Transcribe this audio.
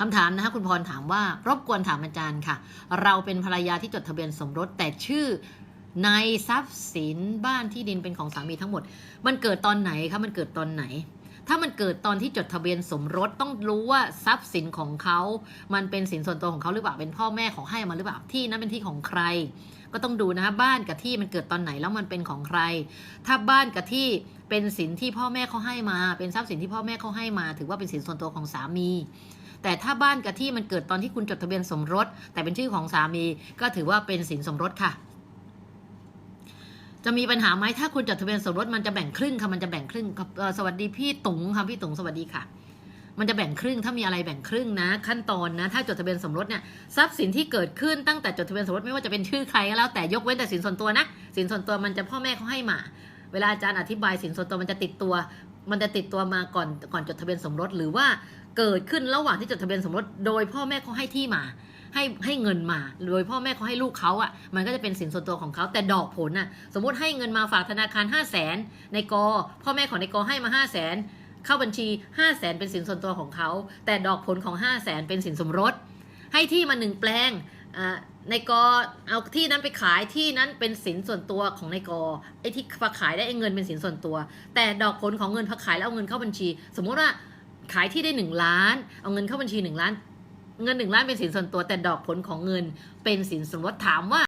คำถามนะคะคุณพรถามว่ารบกวนถามอาจารย์ค่ะ เราเป็นภรรยาที่จดทะเบียนสมรสแต่ชื่อในทรัพย์สินบ้านที่ดินเป็นของสามีทั้งหมด มันเกิดตอนไหนคะมันเกิดตอนไหน ถ้ามันเกิดตอนที่จดทะเบียนสมรสต้องรู้ว่าทรัพย์สินของเขา มันเป็นสินส่วนตัวของเขาหรือเปล่าเป็นพ่อแม่ของให้มาหรือเปล่าที่นั้นเป็นที่ของใคร ก็ต้องดูนะคะบ้านกับที่มันเกิดตอนไหนแล้วมันเป็นของใคร ถ้าบ้านกับที่เป็นสินที่พ่อแม่เขาให้มา เป็นทรัพย์สินที่พ่อแม่เขาให้มา ถือว่าเป็นสินส่วนตัวของสามี แต่ถ้าบ้านกับที่มันเกิดตอนที่คุณจดทะเบียนสมรส แต่เป็นชื่อของสามีก็ถือว่าเป็นสินสมรสค่ะ จะมีปัญหาไหมถ้าคุณจดทะเบียนสมรสมันจะแบ่งครึ่งค่ะมันจะแบ่งครึ่งสวัสดีพี่ตุ๋งค่ะพี่ตุ๋งสวัสดีค่ะมันจะแบ่งครึ่งถ้ามีอะไรแบ่งครึ่งนะ ขั้นตอนนะ ถ้าจดทะเบียนสมรสเนี่ยทรัพย์สินที่เกิดขึ้นตั้งแต่จดทะเบียนสมรสไม่ว่าจะเป็นชื่อใครก็แล้วแต่ยกเว้นแต่สินส่วนตัวนะสินส่วนตัวมันจะพ่อแม่เขาให้มา เวลาอาจารย์อธิบายสินส่วนตัวมันจะติดตัว มันจะติดตัวมาก่อนก่อนจดทะเบียนสมรสหรือว่าเกิดขึ้นระหว่างที่จดทะเบียนสมรสโดยพ่อแม่เขาให้ที่มา ให้ให้เงินมา โดยพ่อแม่เขาให้ลูกเขาอะ มันก็จะเป็นสินส่วนตัวของเขาแต่ดอกผลอะ สมมติให้เงินมาฝากธนาคาร5 0 0แสนในกอพ่อแม่ของในกอให้มา5 0 0แสนเข้าบัญชี 5 0 0แสนเป็นสินส่วนตัวของเขาแต่ดอกผลของ 5 0 0แสนเป็นสินสมรส ให้ที่มาหนึ่งแปลงอ่า ในกอเอาที่นั้นไปขายที่นั้นเป็นสินส่วนตัวของในกอไอ้ที่พอขายได้ไอ้เงินเป็นสินส่วนตัว แต่ดอกผลของเงินพอขายแล้วเอาเงินเข้าบัญชี สมมุติว่าขายที่ได้หนึ่งล้าน เอาเงินเข้าบัญชีหนึ่งล้าน เงินหนึ่งล้านเป็นสินส่วนตัว แต่ดอกผลของเงินเป็นสินสมรสถามว่า